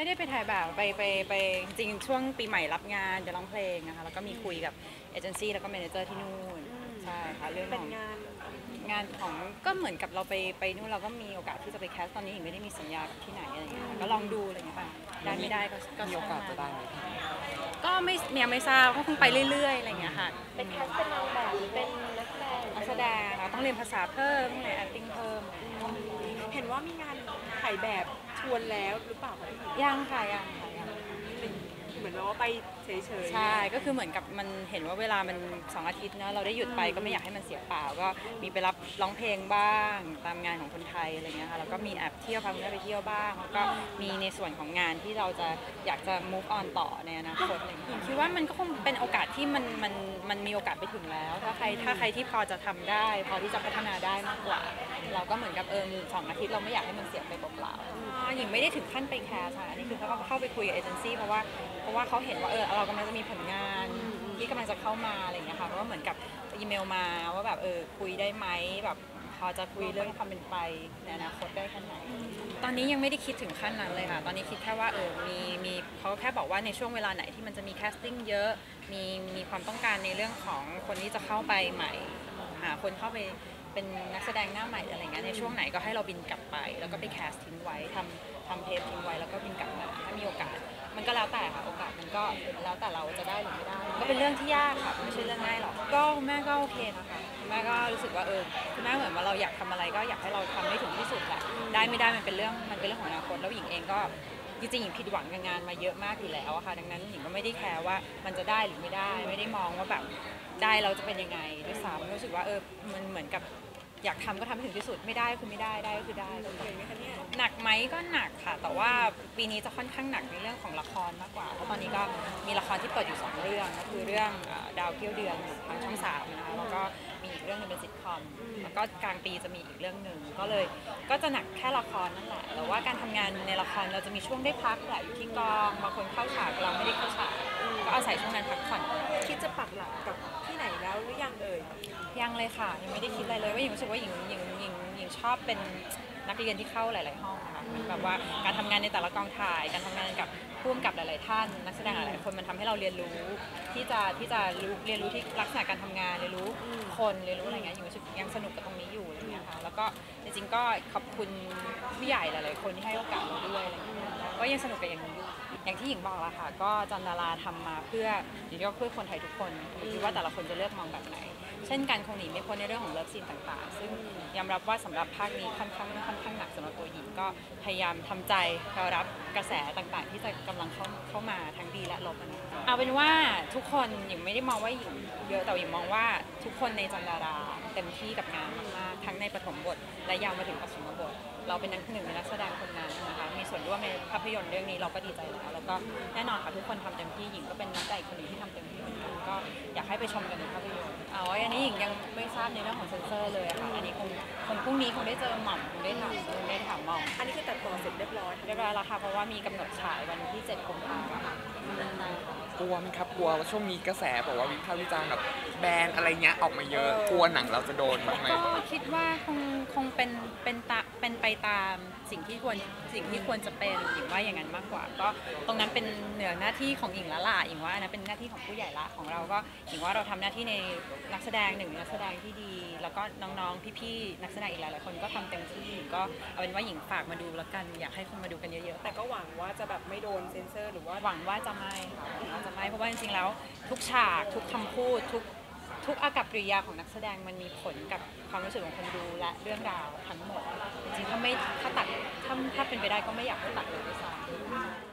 ไม่ได้ไปถ่ายแบบไปไปไปจริงๆช่วงปีใหม่รับงานจะร้องเพลงนะคะแล้วก็มีคุยกับเอเจนซี่แล้วก็แมเนเจอร์ที่นู่นใช่ค่ะเรื่องเป็ขนองงานงานของก็เหมือนกับเราไปไปนู่นเราก็มีโอกาสที่จะไปแคสตอนนี้หญิงไม่ได้มีสัญญากับที่ไหนอะไรเงี้ยก็ลองดูอะไรเงี้ยค่ะได้ไม่ได้ก็ก็มีโอกาสจะได้ไหมก็ไม่ยังไม่ทราบก็คงไปเรื่อยๆอะไรเงี้ยค่ะเป็นแคสเป็นนางแบบหรือเป็นนักแสดงนักแสดงเราต้องเรียนภาษาเพิ่มต้องเรียน acting เพิ่มเห็นว่ามีงานถ่ายแบบ ชวนแล้วหรือเปล่าคะพี่หญิงยังค่ะยัง ค่ะยังเหมือนว่าไปเฉยๆ ใช่ ก็คือเหมือนกับมันเห็นว่าเวลามันสองอาทิตย์นะเราได้หยุดไปก็ไม่อยากให้มันเสียเปล่า ก็มีไปรับร้องเพลงบ้าง ตามงานของคนไทยอะไรเงี้ยค่ะ แล้วก็มีแอบเที่ยวพาคุณแม่ไปเที่ยวบ้าง แล้วก็มีในส่วนของงานที่เราจะอยากจะ move on ต่อในอนาคตอะไรเงี้ยคิดว่ามันก็คงเป็นโอกาสที่มันมันมันมีโอกาสไปถึงแล้ว ถ้าใครถ้าใครที่พอจะทำได้ พอที่จะพัฒนาได้มากกว่า เราก็เหมือนกับเออสองอาทิตย์เราไม่อยากให้มันเสียไปเปล่าๆหญิงไม่ได้ถึงขั้นไปแคสค่ะ อันนี้คือเขาก็เข้าไปคุยกับเอเจนซี่เพราะว่าเพราะว่าาเขาเห็นว่าเออเรากำลังจะมีผลงานที่กำลังจะเข้ามาอะไรอย่างเงี้ยค่ะเพราะว่าเหมือนกับอีเมลมาว่าแบบเออคุยได้ไหมแบบพอจะคุยเรื่องความเป็นไปในอนาคตได้แค่ไหนตอนนี้ยังไม่ได้คิดถึงขั้นนั้นเลยค่ะ ตอนนี้คิดแค่ว่าเออมีมีเขาแค่บอกว่าในช่วงเวลาไหนที่มันจะมีแคสติ้งเยอะมีมีความต้องการในเรื่องของคนที่จะเข้าไปใหม่หาคนเข้าไป เป็นนักแสดงหน้าใหม่อะไรเงี้ยในช่วงไหนก็ให้เราบินกลับไป แล้วก็ไปแคสทิ้งไว้ทำทำเทปทิ้งไว้แล้วก็บินกลับมาถ้ามีโอกาส มันก็แล้วแต่ค่ะโอกาสมันก็แล้วแต่เราจะได้หรือไม่ได้ ก็เป็นเรื่องที่ยากค่ะไม่ใช่เรื่องง่ายหรอกก็คุณแม่ก็โอเคนะคะคุณแม่ก็รู้สึกว่าเออคุณแม่เหมือนว่าเราอยากทำอะไรก็อยากให้เราทำให้ถึงที่สุดแหละได้ไม่ได้มันเป็นเรื่องมันเป็นเรื่องของอนาคตแล้วหญิงเองก็ จริงๆหญิงผิดหวังกับงานมาเยอะมากอยู่แล้วอะค่ะ ดังนั้นหญิงก็ไม่ได้แคร์ว่ามันจะได้หรือไม่ได้ ไม่ได้มองว่าแบบได้เราจะเป็นยังไงด้วยซ้ำรู้สึกว่าเออมันเหมือนกับอยากทำก็ทำให้ถึงที่สุดไม่ได้ก็คือไม่ได้ได้ก็คือได้เหนื่อยไหมคะเนี่ยหนักไหมก็หนักค่ะ แต่ว่าปีนี้จะค่อนข้างหนักในเรื่องของละครมากกว่าเพราะตอนนี้ก็มีละครที่เปิดอยู่สองเรื่องก็คือเรื่องดาวเกี้ยวเดือนทางช่องสามนะคะแล้วก็มีอีกเรื่องหนึงเป็น อมแล้วก็กลางปีจะมีอีกเรื่องหนึ่งก็เลยก็จะหนักแค่ละครนั่นแหละแต่ว่าการทำงานในละครเราจะมีช่วงได้พักแหละอยู่ที่กองบางคนเข้าฉากเราไม่ได้เข้าฉากก็อาศัยช่วงนั้นพักผ่อนคิดจะปักหลักกับที่ไหนแล้วหรือยังเอ่ยยังเลยค่ะยังไม่ได้คิดอะไรเลยว่าหญิงรู้สึกว่าหญิงหญิงหญิงหญิง ชอบเป็นนักเรียนที่เข้าหลาย ๆ ห้องนะคะเหมือนแบบว่าการทำงานในแต่ละกองถ่าย การทำงานกับผู้กำกับหลาย ๆ ท่าน นักแสดงหลายๆคนมันทำให้เราเรียนรู้ ที่จะที่จะรู้เรียนรู้ที่ลักษณะการทำงานเรียนรู้คนเรียนรู้อะไรเงี้ยหญิงรู้สึกยังสนุกกับตรงนี้อยู่อะไรเงี้ยค่ะแล้วก็จริง ๆ ก็ขอบคุณผู้ใหญ่หลาย ๆ คนที่ให้โอกาสเราด้วยอะไรเงี้ยก็ยังสนุกกับอย่างนี้อยู่ อย่างที่หญิงบอกละค่ะ ก็จันดาราทำมาเพื่อหญิงก็เพื่อคนไทยทุกคนอยู่ว่าแต่ละคนจะเลือกมองแบบไหน เช่นกันคงหนีไม่พ้นในเรื่องของเลิฟซีนต่างๆ ซึ่งยอมรับว่าสำหรับภาคนี้ค่อนข้างค่อนข้างหนักสำหรับตัวหญิงก็พยายามทำใจรอรับกระแสต่างๆ ที่จะกำลังเข้าเข้ามาทั้งดีและลบนะคะเอาเป็นว่าทุกคนหญิงไม่ได้มองว่าหญิงเยอะแต่หญิงมองว่าทุกคนในจันดาราเต็มที่กับงานมากๆทั้งในปฐมบท และยาวมาถึงปฐมบท เราเป็นนักหนึ่งในนักแสดงคนนั้นนะคะมีส่วนร่วมในภาพยนตร์เรื่องนี้เราก็ดีใจแล้วแล้วก็แน่นอนค่ะทุกคนทำเต็มที่หญิงก็เป็นนักแสดงคนหนึ่งที่ทำเต็มที่เหมือนกันก็อยากให้ไปชมกันในภาพยนตร์เอาอันนี้หญิงยังไม่ทราบในเรื่องของเซนเซอร์เลยอะค่ะอันนี้คงคงพรุ่งนี้คงได้เจอหม่อมคงได้ถามคงได้ถามหม่อมอันนี้คือตัดต่ ร็จเรียบร้อยเรียบร้อยแล้วค่ะ เพราะว่ามีกำหนดฉายวันที่7กุมภาพันธ์ค่ะกลัวไหมครับกลัวว่าช่วงนี้กระแสบอกว่าวิพากษ์วิจารณ์แบบแบรนด์อะไรเงี้ยออกมาเยอะกลัวหนังเราจะโดนบ้างไหม ก็คิดว่าคงคงเป็นเป็นตาเป็นไปตามสิ่งที่ควรสิ่งที่ควรจะเป็นหญิงว่าอย่างนั้นมากกว่า ก็ตรงนั้นเป็นเหนือหน้าที่ของหญิงละล่ะหญิงว่าอันนะเป็นหน้าที่ของผู้ใหญ่ละของเราก็หญิงว่าเราทำหน้าที่ในนักแสดงหนึ่งนักแสดงที่ดี แล้วก็น้องๆพี่ๆนักแสดงอีกหลายๆคนก็ทำเต็มที่หญิงก็เอาเป็นว่าหญิงฝากมาดูแล้วกันอยากให้คนมาดูกันเยอะๆ แต่ก็หวังว่าจะแบบไม่โดนเซ็นเซอร์ หรือว่าหวังว่าจะไม่ค่ะหวังว่าจะไม่เพราะว่าจริงๆแล้ว ทุกฉากทุกคำพูดทุกทุกอากับกริยาของนักแสดงมันมีผลกับความรู้สึกของคนดูและเรื่องราวทั้งหมด จริงๆถ้าไม่ถ้าตัดถ้าถ้าเป็นไปได้ก็ไม่อยากให้ตัดเลยด้วยซ้ำ